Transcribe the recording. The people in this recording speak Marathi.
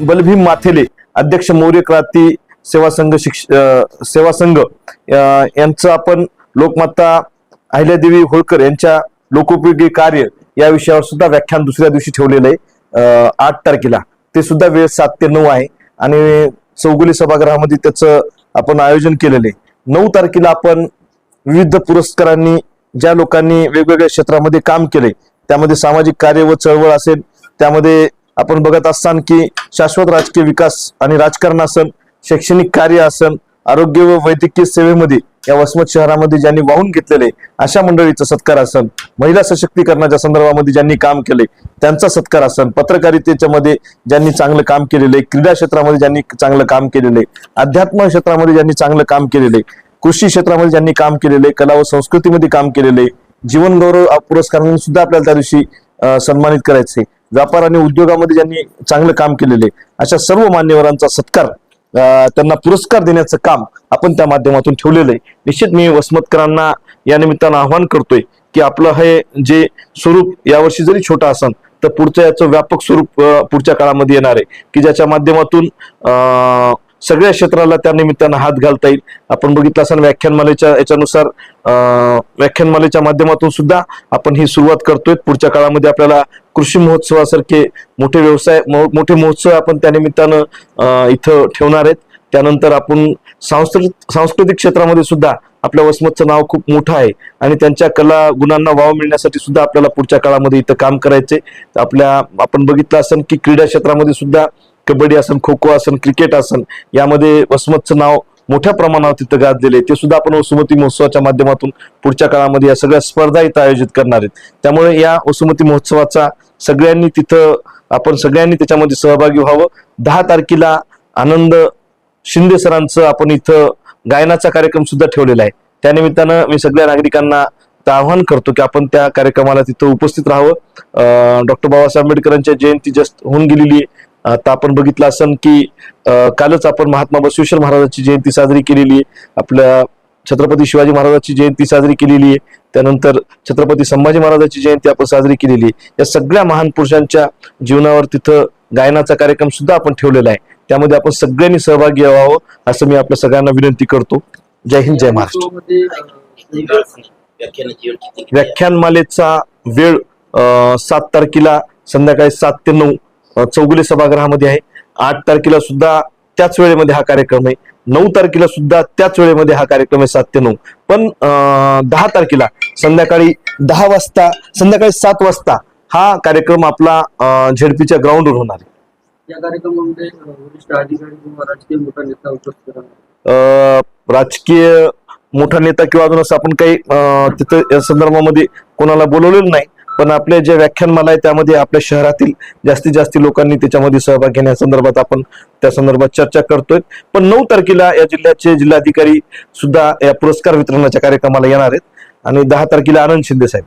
बलभीम माथेले अध्यक्ष मौर्य क्रांती सेवा संघ शिक्ष सेवा संघ यांचं आपण लोकमाता अहिल्यादेवी होळकर यांच्या लोकोपयोगी कार्य या विषयावर सुद्धा व्याख्यान दुसऱ्या दिवशी ठेवलेलं आहे. आठ तारखेला. ते सुद्धा वेळ सात ते नऊ आहे. आणि चौगुली सभागृहामध्ये त्याचं आपण आयोजन केलेलं आहे. नऊ तारखेला आपण विविध पुरस्कारांनी ज्या लोकांनी वेगवेगळ्या क्षेत्रामध्ये काम केले त्यामध्ये सामाजिक कार्य व चळवळ असेल त्यामध्ये आपण बघत असताना की शाश्वत राजकीय विकास आणि राजकारण असन शैक्षणिक कार्य असन आरोग्य व वैद्यकीय सेवेमध्ये या वसमत शहरामध्ये ज्यांनी वाहून घेतलेले अशा मंडळीचा सत्कार असन महिला सशक्तीकरणाच्या संदर्भामध्ये ज्यांनी काम केले त्यांचा सत्कार असन पत्रकारितेच्या मध्ये ज्यांनी चांगलं काम केलेलं आहे क्रीडा क्षेत्रामध्ये ज्यांनी चांगलं काम केलेलं आहे अध्यात्म क्षेत्रामध्ये ज्यांनी चांगलं काम केलेलं आहे कृषी क्षेत्रामध्ये ज्यांनी काम केलेले कला व संस्कृतीमध्ये काम केलेले जीवन गौरव पुरस्कारांनी सुद्धा आपल्याला त्या दिवशी सन्मानित करायचे. व्यापार आणि उद्योगामध्ये ज्यांनी चांगलं काम केलेले अशा सर्व मान्यवरांचा सत्कार त्यांना पुरस्कार देण्याचं काम आपण त्या माध्यमातून ठेवलेलं आहे. निश्चित मी वसमतकरांना या निमित्तानं आव्हान करतोय की आपलं हे जे स्वरूप यावर्षी जरी छोटं असन तर पुढचं याचं व्यापक स्वरूप पुढच्या काळामध्ये येणार आहे. की ज्याच्या माध्यमातून सगळ्या क्षेत्राला त्या निमित्तानं हात घालता येईल. आपण बघितलं असं व्याख्यानमालेच्या याच्यानुसार व्याख्यानमालेच्या माध्यमातून सुद्धा आपण ही सुरुवात करतोय. पुढच्या काळामध्ये आपल्याला कृषी महोत्सवासारखे मोठे व्यवसाय मोठे महोत्सव आपण त्या निमित्तानं इथं ठेवणार आहेत. त्यानंतर आपण सांस्कृतिक सांस्कृतिक क्षेत्रामध्ये सुद्धा आपल्या वसमतचं नाव खूप मोठं आहे आणि त्यांच्या कला गुणांना वाव मिळण्यासाठी सुद्धा आपल्याला पुढच्या काळामध्ये इथं काम करायचे आपल्या आपण बघितलं असेल की क्रीडा क्षेत्रामध्ये सुद्धा कबड्डी असन खो खो असन क्रिकेट असन यामध्ये वसमतचं नाव मोठ्या प्रमाणावर तिथं गाजलेले ते सुद्धा आपण वसुमती महोत्सवाच्या माध्यमातून पुढच्या काळामध्ये या सगळ्या स्पर्धा इथं आयोजित करणार आहेत. त्यामुळे या वसुमती महोत्सवाचा सगळ्यांनी तिथं आपण सगळ्यांनी त्याच्यामध्ये सहभागी व्हावं. दहा तारखेला आनंद शिंदे सरांचं आपण इथं गायनाचा कार्यक्रम सुद्धा ठेवलेला आहे. त्यानिमित्तानं मी सगळ्या नागरिकांना आवाहन करतो की आपण त्या कार्यक्रमाला तिथं उपस्थित राहावं. डॉक्टर बाबासाहेब आंबेडकरांच्या जयंती जस्ट होऊन गेलेली आहे. आता आपण बघितलं असन की कालच आपण महात्मा बसवेश्वर महाराजांची जयंती साजरी केलेली आहे. आपल्या छत्रपती शिवाजी महाराजांची जयंती साजरी केलेली आहे. त्यानंतर छत्रपती संभाजी महाराजांची जयंती आपण साजरी केलेली आहे. या सगळ्या महान पुरुषांच्या जीवनावर तिथं गायनाचा कार्यक्रम सुद्धा आपण ठेवलेला आहे. त्यामध्ये आपण सगळ्यांनी सहभागी व्हावं असं मी आपल्या सगळ्यांना विनंती करतो. जय हिंद जय महाराष्ट्र. व्याख्यानमालेचा वेळ सात तारखेला संध्याकाळी सात ते नऊ. चौगुले सभागृहामध्ये आहे. आठ तारखेला सुद्धा त्याच वेळेमध्ये हा कार्यक्रम आहे. नऊ तारखेला सुद्धा त्याच वेळेमध्ये हा कार्यक्रम आहे सात ते नऊ. पण दहा तारखेला संध्याकाळी दहा वाजता संध्याकाळी सात वाजता हा कार्यक्रम आपला झेडपीच्या ग्राउंडवर होणार आहे. या कार्यक्रमामध्ये अ, वरिष्ठ अधिकारी किंवा राजकीय मोठा नेता उपस्थित राजकीय मोठा नेता किंवा अजून असं आपण काही तिथं या संदर्भामध्ये कोणाला बोलवलेलं नाही. पण आपले जे व्याख्यानमाला आहे त्यामध्ये आपल्या शहरातील जास्तीत जास्त लोकांनी त्याच्यामध्ये सहभाग घेण्यासंदर्भात आपण त्या संदर्भात चर्चा करतोय. पण नऊ तारखेला या जिल्ह्याचे जिल्हाधिकारी सुद्धा या पुरस्कार वितरणाच्या कार्यक्रमाला येणार आहेत. आणि दहा तारखेला आनंद शिंदे साहेब.